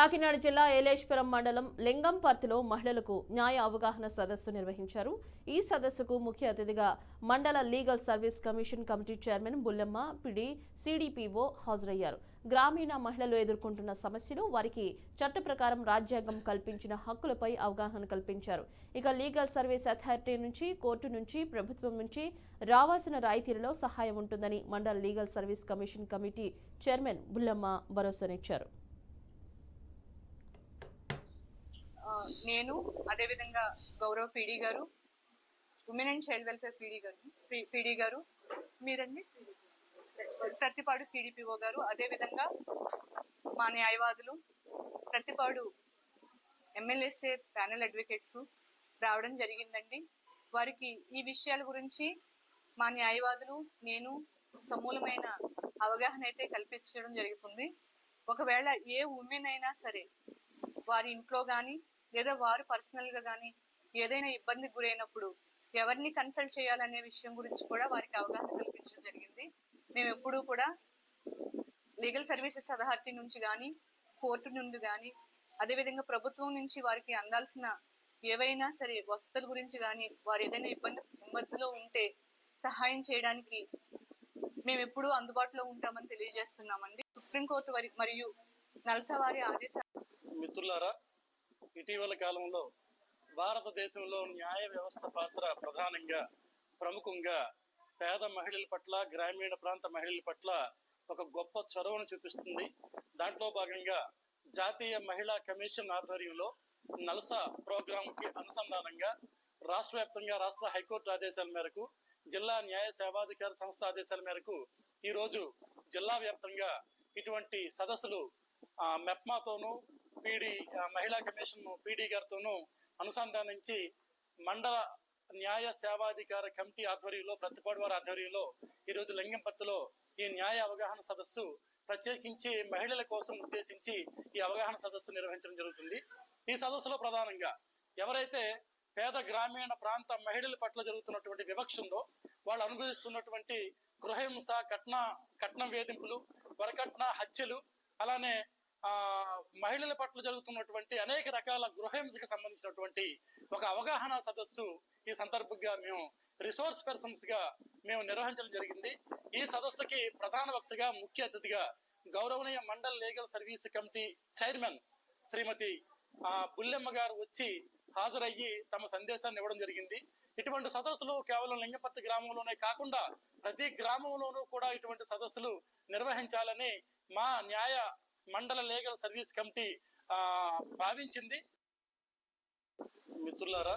కాకినాడ జిల్లా ఏలేశ్వరం మండలం లింగంపర్తిలో మహిళలకు న్యాయ అవగాహన సదస్సు నిర్వహించారు. ఈ సదస్సుకు ముఖ్య అతిథిగా మండల legal service commission committee chairman Bullemma PD CDPO హాజరయ్యారు. గ్రామీణ మహిళలు ఎదుర్కొంటున్న సమస్యలు వారికి చట్ట ప్రకారం రాజ్యాంగం కల్పించిన హక్కులపై అవగాహన కల్పించారు. ఇక లీగల్ సర్వీస్ అథారిటీ నుంచి కోర్టు నుంచి ప్రభుత్వం నుంచి రావాల్సిన రాయితీలలో సహాయం ఉంటుందని మండల legal service commission committee chairman Bullamma భరోసానిచ్చారు ఆ, నేను అదేవిధంగా గౌరవ పీడీ గారు women and child welfare PD గారు పీ- పీడీ గారు మీరండి? ప్రతిపాడు సిడిపిఓ గారు అదేవిధంగా మా న్యాయవాదులు ప్రతిపాడు ఎమ్మెల్యేసే ప్యానెల్ అడ్వకేట్స్ రావడం జరిగిందండి. వారికి ఈ విషయాల గురించి మా న్యాయవాదులు నేను సమూలమైన అవగాహన అయితే కల్పించడం జరుగుతుంది. ఒకవేళ ఏ ఉమెన్ అయినా సరే వారి ఇంట్లో కానీ లేదా వారు పర్సనల్గా కానీ ఏదైనా ఇబ్బందికి గురైనప్పుడు ఎవరిని కన్సల్ట్ చేయాలనే విషయం గురించి కూడా వారికి అవగాహన కల్పించడం జరిగింది. మేము ఎప్పుడూ కూడా లీగల్ సర్వీసెస్ అథారిటీ నుంచి కానీ కోర్టు నుండి కానీ అదేవిధంగా ప్రభుత్వం నుంచి వారికి అందాల్సిన ఏవైనా సరే వసతుల గురించి కానీ వారు ఏదైనా ఇబ్బంది ఇబ్బందిలో ఉంటే సహాయం చేయడానికి మేము ఎప్పుడూ అందుబాటులో ఉంటామని తెలియజేస్తున్నామండి. సుప్రీంకోర్టు వారి మరియు నల్సా వారి ఆదేశాలు మిత్రులారా ఇటీవల కాలంలో భారతదేశంలో న్యాయ వ్యవస్థ పాత్ర ప్రధానంగా ప్రముఖంగా పేద మహిళల పట్ల గ్రామీణ ప్రాంత మహిళల పట్ల ఒక గొప్ప చొరవను చూపిస్తుంది. దాంట్లో భాగంగా జాతీయ మహిళా కమిషన్ ఆధ్వర్యంలో నల్సా ప్రోగ్రాంకి అనుసంధానంగా రాష్ట్ర వ్యాప్తంగా రాష్ట్ర హైకోర్టు ఆదేశాల మేరకు జిల్లా న్యాయ సేవాధికార సంస్థ ఆదేశాల మేరకు ఈరోజు జిల్లా వ్యాప్తంగా ఇటువంటి సదస్సులు మెప్మాతోనూ పీడీ మహిళా కమిషన్ పీడీ గారితోనూ అనుసంధానించి మండల న్యాయ సేవాధికార కమిటీ ఆధ్వర్యంలో ప్రతిపాడు వారి ఆధ్వర్యంలో ఈరోజు లింగంపర్తిలో ఈ న్యాయ అవగాహన సదస్సు ప్రత్యేకించి మహిళల కోసం ఉద్దేశించి ఈ అవగాహన సదస్సు నిర్వహించడం జరుగుతుంది. ఈ సదస్సులో ప్రధానంగా ఎవరైతే పేద గ్రామీణ ప్రాంత మహిళల పట్ల జరుగుతున్నటువంటి వివక్ష ఉందో వాళ్ళు అనుభవిస్తున్నటువంటి గృహహింస కట్న కట్నం వేధింపులు వరకట్న హత్యలు అలానే ఆ మహిళల పట్ల జరుగుతున్నటువంటి అనేక రకాల గృహహింసకు సంబంధించినటువంటి ఒక అవగాహన సదస్సు ఈ సందర్భంగా మేము రిసోర్స్ పర్సన్స్గా మేము నిర్వహించడం జరిగింది. ఈ సదస్సుకి ప్రధాన వక్తగా ముఖ్య అతిథిగా గౌరవనీయ mandal legal service committee chairman Srimathi ఆ, బుల్లెమ్మ గారు వచ్చి హాజరయ్యి తమ సందేశాన్ని ఇవ్వడం జరిగింది. ఇటువంటి సదస్సులు కేవలం లింగపర్తి గ్రామంలోనే కాకుండా ప్రతి గ్రామంలోనూ కూడా ఇటువంటి సదస్సులు నిర్వహించాలని మా న్యాయ మండల లీగల్ సర్వీస్ కమిటీ భావించింది. మిత్రులారా